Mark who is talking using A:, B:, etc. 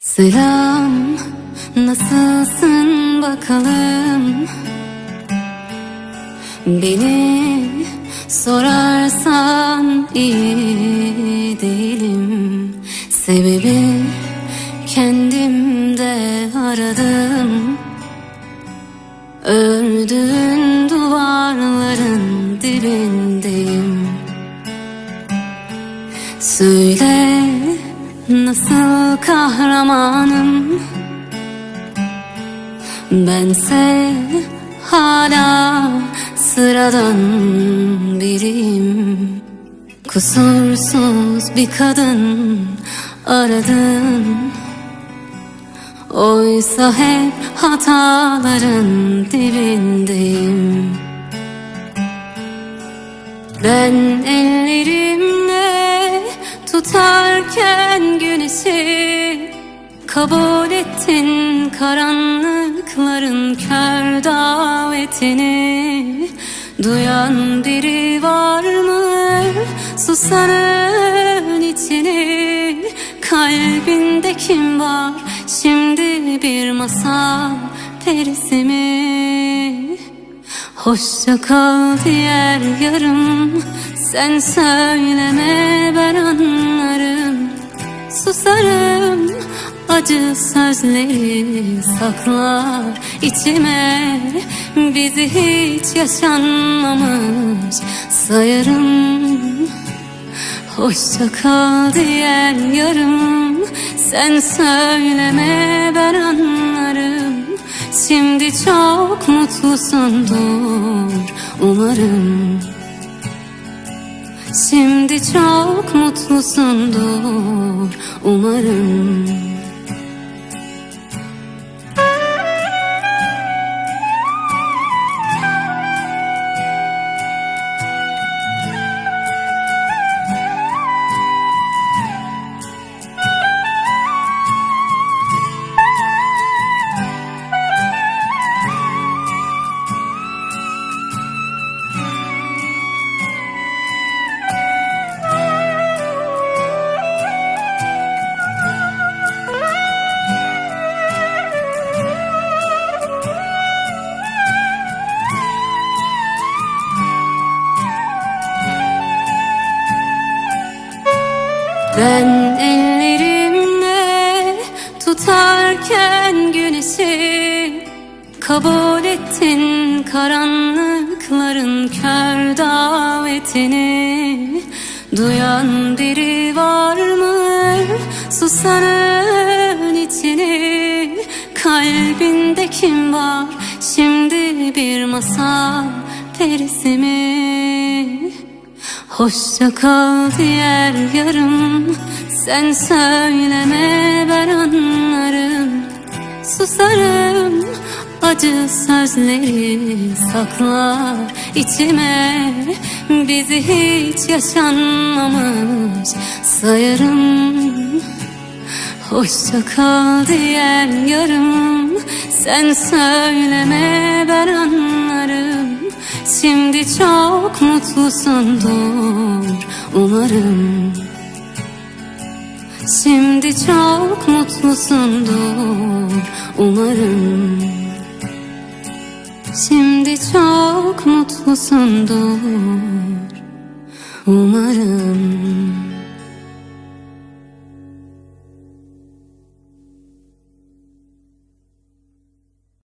A: Selam, nasılsın bakalım? Beni sorarsan iyi değilim. Sebebi kendimde aradım. Ördüğün duvarların dibindeyim. Söyle nasıl kahramanım? Bense hala sıradan biriyim. Kusursuz bir kadın aradın Oysa hep hataların dibindeyim. Ben ellerimle tutarken güneşi Kabul ettin karanlıkların kör davetini. Duyan biri var mı susanın içini? Kalbinde kim var? Şimdi bir masal perisi mi? Hoşça kal diğer yarım. Sen söyleme ben anlarım. Susarım acı sözleri saklar içime. Bizi hiç yaşanmamış sayarım. Hoşça kal diğer yarım. Sen söyleme ben anlarım. Şimdi çok mutlusundur umarım. Şimdi çok mutlusundur umarım Ben ellerimle tutarken güneşi Kabul ettin karanlıkların kör davetini. Duyan biri var mı susanın içini? Kalbinde kim var? Şimdi bir masal perisi mi? Hoşça kal diğer yarım. Sen söyleme ben anlarım. Susarım acı sözleri saklar içime. Bizi hiç yaşanmamış sayarım. Hoşça kal diğer yarım. Sen söyleme ben anlarım Şimdi çok mutlusundur umarım. Şimdi çok mutlusundur umarım. Şimdi çok mutlusundur umarım